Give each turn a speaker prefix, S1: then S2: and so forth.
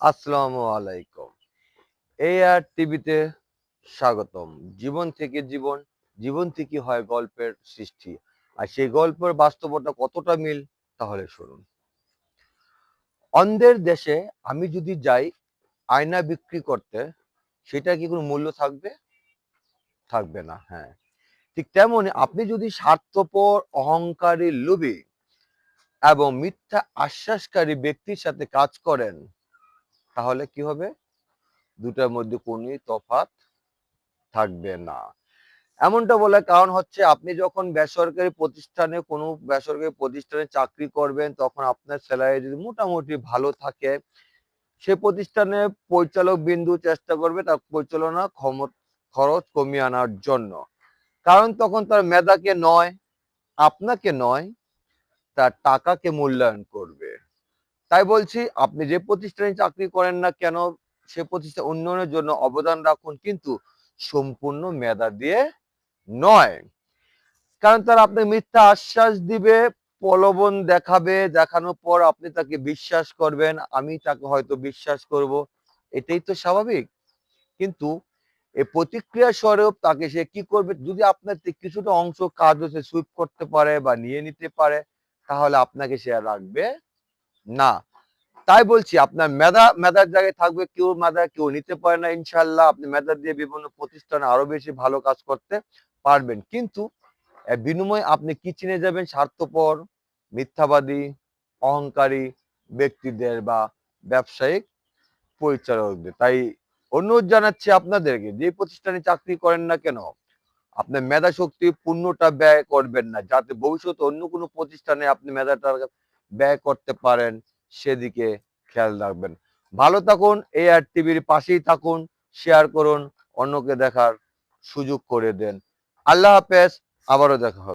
S1: আসসালামু আলাইকুম। এই আর টিভিতে স্বাগতম। জীবন থেকে জীবন জীবন থেকে হয় গল্পের সৃষ্টি। আর সেই গল্পের বাস্তবতা কতটা মিল, তাহলে শুনুন। অন্ধের দেশে আমি যদি যাই আয়না বিক্রি করতে, সেটা কি কোনো মূল্য থাকবে? থাকবে না হ্যাঁ। ঠিক তেমনি আপনি যদি স্বার্থপর, অহংকারী, লোভী এবং মিথ্যা আশ্বাসকারী ব্যক্তির সাথে কাজ করেন তাহলে কি হবে? দুটার মধ্যে কোনই তফাৎ থাকবে না। এমনটা বলে কারণ হচ্ছে, আপনি যখন বেসরকারি প্রতিষ্ঠানে, কোনো বেসরকারি প্রতিষ্ঠানে চাকরি করবেন, তখন আপনার স্যালারি যদি মোটামুটি ভালো থাকে, সে প্রতিষ্ঠানে পরিচালক বিন্দু চেষ্টা করবে তার পরিচালনা খরচ কমিয়ে আনার জন্য। কারণ তখন তার মেধাকে নয়, আপনাকে নয়, তার টাকাকে মূল্যায়ন করবে। তাই বলছি, আপনি যে প্রতিষ্ঠানে চাকরি করেন না কেন, সে প্রতিষ্ঠান উন্নয়নের জন্য অবদান রাখুন, কিন্তু সম্পূর্ণ মেধা দিয়ে নয়। কারণ তারা আপনাকে মিথ্যা আশ্বাস দিবে, প্রলোভন দেখাবে, দেখানোর পর আপনি তাকে বিশ্বাস করবেন, আমি তাকে হয়তো বিশ্বাস করব, এটাই তো স্বাভাবিক। কিন্তু এই প্রতিক্রিয়া স্বরূপ তাকে সে কি করবে, যদি আপনার কিছুটা অংশ কাজ হচ্ছে সুইপ করতে পারে বা নিয়ে নিতে পারে, তাহলে আপনাকে সে রাখবে না। তাই বলছি, আপনার মেধা, মেধার জায়গায় থাকবে কেউ, মেধা কেউ নিতে পারে না ইনশাল্লাহ আপনি মেধা দিয়ে বিভিন্ন প্রতিষ্ঠানে আরও বেশি ভালো কাজ করতে পারবেন। কিন্তু বিনিময়ে আপনি কি চিনে যাবেন? স্বার্থপর, মিথ্যাবাদী, অহংকারী ব্যক্তিদের বা ব্যবসায়িক পরিচালকদের। তাই অনুরোধ জানাচ্ছি আপনাদেরকে, যে প্রতিষ্ঠানে চাকরি করেন না কেন, আপনার মেধা শক্তি পূর্ণটা ব্যয় করবেন না, যাতে ভবিষ্যতে অন্য কোনো প্রতিষ্ঠানে আপনি মেধাটা ব্যয় করতে পারেন, সেদিকে খেয়াল রাখবেন। ভালো থাকুন এই আর টিভির পাশেই থাকুন শেয়ার করুন, অন্যকে দেখার সুযোগ করে দেন। আল্লাহ হাফেজ, আবারও দেখা হবে।